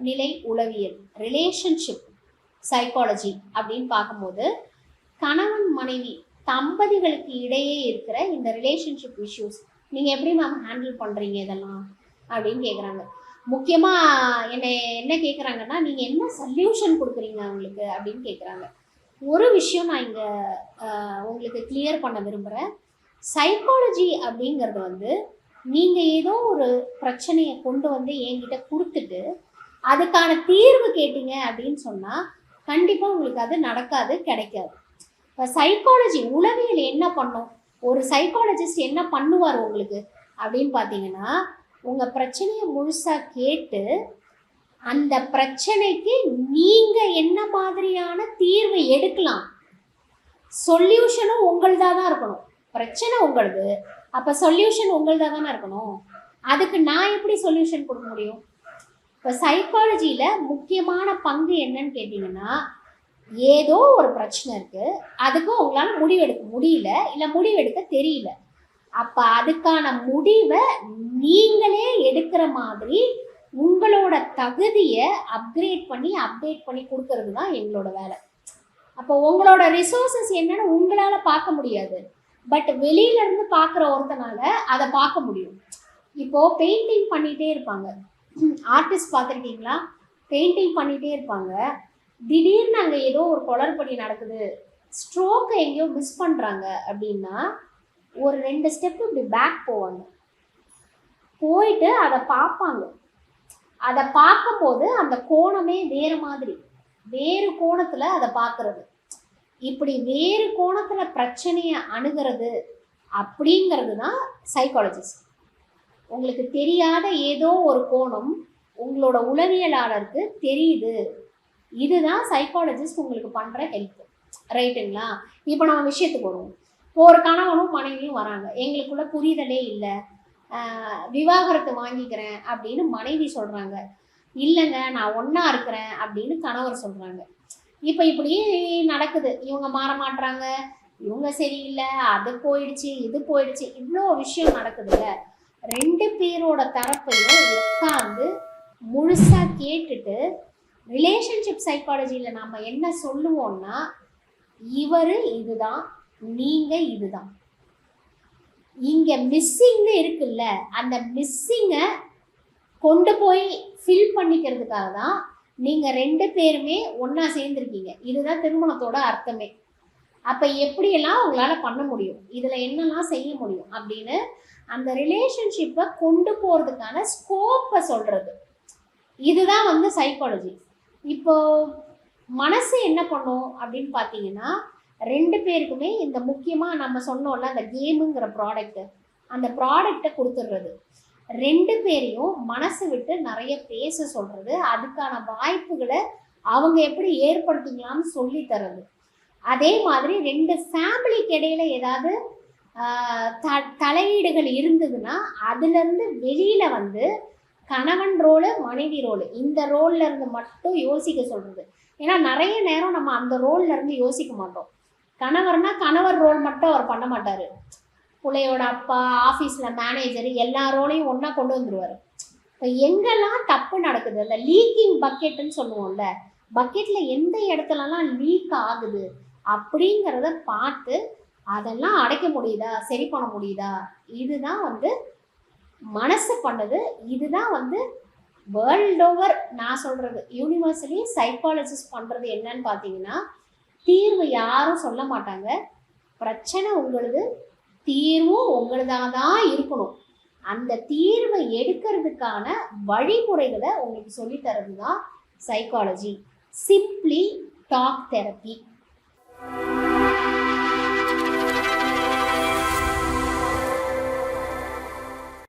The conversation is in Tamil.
நிலை உளவியல் ரிலேஷன்ஷிப் சைக்காலஜி அப்படின்னு பார்க்கும்போது கணவன் மனைவி தம்பதிகளுக்கு இடையே இருக்கிற இந்த ரிலேஷன்ஷிப் இஷ்யூஸ் நீங்கள் எப்படி மேம் ஹேண்டில் பண்ணுறீங்க இதெல்லாம்? அப்படின்னு கேட்குறாங்க முக்கியமாக என்னை என்ன கேட்குறாங்கன்னா நீங்கள் என்ன சொல்யூஷன் கொடுக்குறீங்க அவங்களுக்கு? அப்படின்னு கேட்குறாங்க ஒரு விஷயம் நான் இங்கே உங்களுக்கு கிளியர் பண்ண விரும்புகிறேன் சைக்காலஜி அப்படிங்கிறது வந்து நீங்கள் ஏதோ ஒரு பிரச்சனையை கொண்டு வந்து என்கிட்ட கொடுத்துட்டு அதுக்கான தீர்வு கேட்டீங்க அப்படின்னு சொன்னால் கண்டிப்பாக உங்களுக்கு அது நடக்காது கிடைக்காது. இப்போ சைக்காலஜி உளவியல் என்ன பண்ணும்? ஒரு சைக்காலஜிஸ்ட் என்ன பண்ணுவார் உங்களுக்கு? அப்படின்னு பார்த்தீங்கன்னா உங்கள் பிரச்சனையை முழுசாக கேட்டு அந்த பிரச்சனைக்கு நீங்கள் என்ன மாதிரியான தீர்வு எடுக்கலாம்? சொல்யூஷனும் உங்களுதாக தான் இருக்கணும். பிரச்சனை உங்களுது. அப்போ சொல்யூஷன் உங்களுதாக தானே இருக்கணும்? அதுக்கு நான் எப்படி சொல்யூஷன் கொடுக்க முடியும்? இப்போ சைக்காலஜியில் முக்கியமான பங்கு என்னன்னு கேட்டிங்கன்னா ஏதோ ஒரு பிரச்சனை இருக்குது அதுக்கு உங்களால் முடிவெடுக்க முடியல இல்லை முடிவெடுக்க தெரியல. அப்போ அதுக்கான முடிவை நீங்களே எடுக்கிற மாதிரி உங்களோட தகுதியை அப்கிரேட் பண்ணி அப்டேட் பண்ணி கொடுக்கறது தான் எங்களோட வேலை. அப்போ உங்களோட ரிசோர்சஸ் என்னன்னு உங்களால் பார்க்க முடியாது. பட் வெளியிலேருந்து பார்க்குற ஒருத்தனால அதை பார்க்க முடியும். இப்போது பெயிண்டிங் பண்ணிகிட்டே இருப்பாங்க. ஆர்டிஸ்ட் பார்த்துருக்கீங்களா? பெயிண்டிங் பண்ணிகிட்டே இருப்பாங்க. திடீர்னு அங்கே ஏதோ ஒரு குளறுபடி நடக்குது. ஸ்ட்ரோக்கை எங்கேயோ மிஸ் பண்ணுறாங்க அப்படின்னா ஒரு ரெண்டு ஸ்டெப் இப்படி பேக் போவாங்க. போயிட்டு அதை பார்ப்பாங்க. அதை பார்க்கும்போது அந்த கோணமே வேறு மாதிரி. வேறு கோணத்தில் அதை பார்க்குறது. இப்படி வேறு கோணத்தில் பிரச்சனையை அணுகிறது அப்படிங்கிறது தான் சைக்காலஜிஸ்ட் உங்களுக்கு தெரியாத ஏதோ ஒரு கோணம் உங்களோட உளவியலாளருக்கு தெரியுது. இதுதான் சைக்காலஜிஸ்ட் உங்களுக்கு பண்ணுற ஹெல்ப் ரைட்டுங்களா இப்போ நம்ம விஷயத்துக்கு வருவோம். இப்போ ஒரு கணவனும் மனைவியும் வராங்க. எங்களுக்குள்ள புரிதலே இல்லை. விவாகரத்து வாங்கிக்கிறேன் அப்படின்னு மனைவி சொல்கிறாங்க இல்லைங்க நான் ஒன்றா இருக்கிறேன் அப்படின்னு கணவர் சொல்கிறாங்க இப்போ இப்படி நடக்குது. இவங்க மாற மாட்றாங்க. இவங்க சரியில்லை. அது போயிடுச்சு இது போயிடுச்சு. இவ்வளோ விஷயம் நடக்குதுல்ல ரெண்டு பேரோட தரப்பையும் உட்காந்து முழுசாக கேட்டுட்டு ரிலேஷன்ஷிப் சைக்காலஜியில் நம்ம என்ன சொல்லுவோம்னா இவர் இதுதான் நீங்கள் இதுதான். இங்கே மிஸ்ஸிங்னு இருக்குல்ல அந்த மிஸ்ஸிங்கை கொண்டு போய் ஃபில் பண்ணிக்கிறதுக்காக தான் நீங்கள் ரெண்டு பேருமே ஒன்றா சேர்ந்துருக்கீங்க. இதுதான் திருமணத்தோட அர்த்தமே. அப்போ எப்படியெல்லாம் உங்களால் பண்ண முடியும்? இதில் என்னெல்லாம் செய்ய முடியும்? அப்படின்னு அந்த ரிலேஷன்ஷிப்பை கொண்டு போகிறதுக்கான ஸ்கோப்பை சொல்கிறது இதுதான் வந்து சைக்காலஜி இப்போ மனசு என்ன பண்ணும் அப்படின்னு பார்த்தீங்கன்னா ரெண்டு பேருக்குமே இந்த முக்கியமாக நம்ம சொன்னோம்ல அந்த கேமுங்கிற ப்ராடக்ட்டு அந்த ப்ராடக்டை கொடுத்துடுறது. ரெண்டு பேரையும் மனசு விட்டு நிறைய பேச சொல்கிறது அதுக்கான வாய்ப்புகளை அவங்க எப்படி ஏற்படுத்திக்கலாம்னு சொல்லி தர்றது அதே மாதிரி ரெண்டு ஃபேமிலிக்கு இடையில ஏதாவது த தலையீடுகள் இருந்ததுன்னா அதுலேருந்து வெளியில் வந்து கணவன் ரோலு மனைவி ரோலு இந்த ரோலில் இருந்து மட்டும் யோசிக்க சொல்கிறது ஏன்னா நிறைய நேரம் நம்ம அந்த ரோலில் இருந்து யோசிக்க மாட்டோம். கணவர்னா கணவர் ரோல் மட்டும் அவர் பண்ண மாட்டார். பிள்ளையோட அப்பா ஆஃபீஸில் மேனேஜர் எல்லா ரோலையும் ஒன்றா கொண்டு வந்துடுவார் இப்போ எங்கெல்லாம் தப்பு நடக்குது? அந்த லீக்கிங் பக்கெட்டுன்னு சொல்லுவோம்ல பக்கெட்டில் எந்த இடத்துலலாம் லீக் ஆகுது? அப்படிங்கிறத பார்த்து அதெல்லாம் அடைக்க முடியுதா? சரி பண்ண முடியுதா? இதுதான் வந்து மனசு பண்ணுது. இதுதான் வந்து வேர்ல்ட் ஓவர் நான் சொல்கிறது யூனிவர்சலி சைக்காலஜிஸ்ட் பண்ணுறது என்னன்னு பார்த்தீங்கன்னா தீர்வு யாரும் சொல்ல மாட்டாங்க. பிரச்சனை உங்களுது தீர்வும் உங்களுதாக தான் இருக்கணும். அந்த தீர்வை எடுக்கிறதுக்கான வழிமுறைகளை உங்களுக்கு சொல்லித்தரது தான் psychology simply talk therapy Bye.